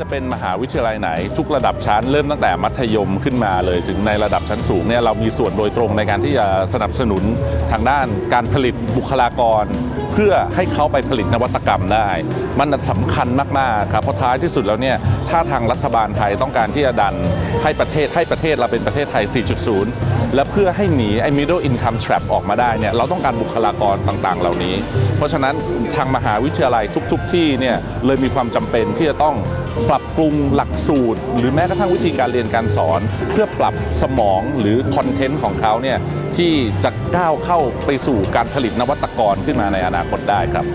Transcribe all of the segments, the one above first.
จะเป็นมหาวิทยาลัยไหน ทุกระดับชั้นเริ่มตั้งแต่มัธยมขึ้นมาเลย ถึงในระดับชั้นสูงเนี่ยเรามีส่วนโดยตรงในการที่จะสนับสนุนทางด้านการผลิตบุคลากร เพื่อให้เขาไปผลิตนวัตกรรมได้ มันสำคัญมากๆครับเพราะท้ายที่สุดแล้วเนี่ยถ้าทางรัฐบาลไทยต้องการที่จะดันให้ประเทศให้ประเทศเราเป็นประเทศไทย 4.0 และเพื่อให้หนีไอ้ middle income trap ออกมาได้เนี่ยเราต้องการบุคลากรต่างๆ เหล่านี้ เพราะฉะนั้นทางมหาวิทยาลัยทุก ๆ ที่เนี่ยเลยมีความจำเป็นที่จะต้องปรับปรุงหลักสูตร หรือแม้กระทั่งวิธีการเรียนการสอน เพื่อปรับสมองหรือคอนเทนต์ของเขาเนี่ยที่จะก้าวเข้าไปสู่การผลิตนวัตกรขึ้นมาในอนาคตได้ครับ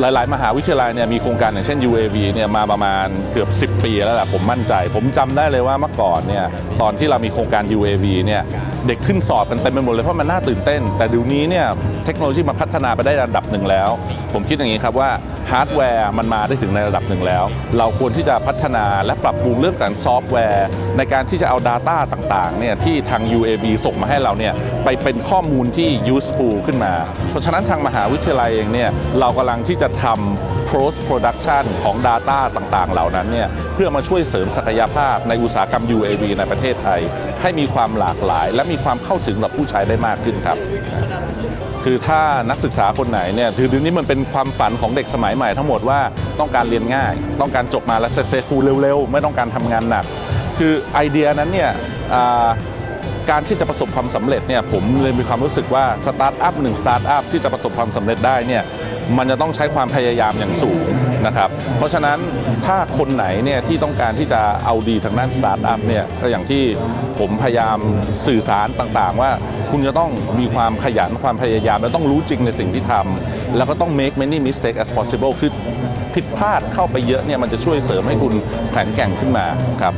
หลาย ๆ มหาวิทยาลัยเนี่ยมีโครงการอย่างเช่น UAV เนี่ยมาประมาณเกือบ 10 ปีแล้วแหละผมมั่นใจ ผมจำได้เลยว่าเมื่อก่อนเนี่ยตอนที่เรามีโครงการ UAV เนี่ยเด็กขึ้นสอบกันเต็มไปหมดเลยเพราะมันน่าตื่นเต้น แต่เดี๋ยวนี้เนี่ยเทคโนโลยีมันพัฒนาไปได้ระดับหนึ่งแล้ว ผมคิดอย่างนี้ครับว่าฮาร์ดแวร์มันมาได้ถึงในระดับหนึ่งแล้ว เราควรที่จะพัฒนาและปรับปรุงเรื่องการซอฟต์แวร์ ในการที่จะเอา Data ต่างๆเนี่ยที่ทาง UAV ส่งมาให้เราเนี่ยไปเป็นข้อมูลที่ useful ขึ้นมา เพราะฉะนั้นทางมหาวิทยาลัยเองเนี่ยเรากำลังที่จะทำ post production ของ Data ต่างๆ เหล่านั้นเนี่ยเพื่อมาช่วยเสริมศักยภาพในอุตสาหกรรม UAV ในประเทศไทย ให้มีความหลากหลาย และมีความเข้าถึงกับผู้ใช้ได้มากขึ้นครับคือถ้านักศึกษาคนไหนเนี่ยคือเดี๋ยวนี้มันเป็นความฝันของเด็กสมัยใหม่ทั้งหมดว่าต้องการเรียนง่าย ต้องการจบมาแล้ว successful เร็วๆ ไม่ต้องการทำงานหนัก คือไอเดียนั้นเนี่ยการที่จะประสบความสำเร็จเนี่ยผมเลยมีความรู้สึกว่าสตาร์ทอัพหนึ่งสตาร์ทอัพที่จะประสบความสำเร็จได้เนี่ย มันจะต้องใช้ความพยายามอย่างสูงนะครับ เพราะฉะนั้นถ้าคนไหนเนี่ยที่ต้องการที่จะเอาดีทางด้านสตาร์ทอัพเนี่ยก็อย่างที่ผมพยายามสื่อสารต่างๆ ว่าคุณจะต้องมีความขยันความพยายาม และต้องรู้จริงในสิ่งที่ทำแล้วก็ต้อง make many mistake as possible คือผิดพลาดเข้าไปเยอะเนี่ยมันจะช่วยเสริมให้คุณแข็งแกร่งขึ้นมาครับ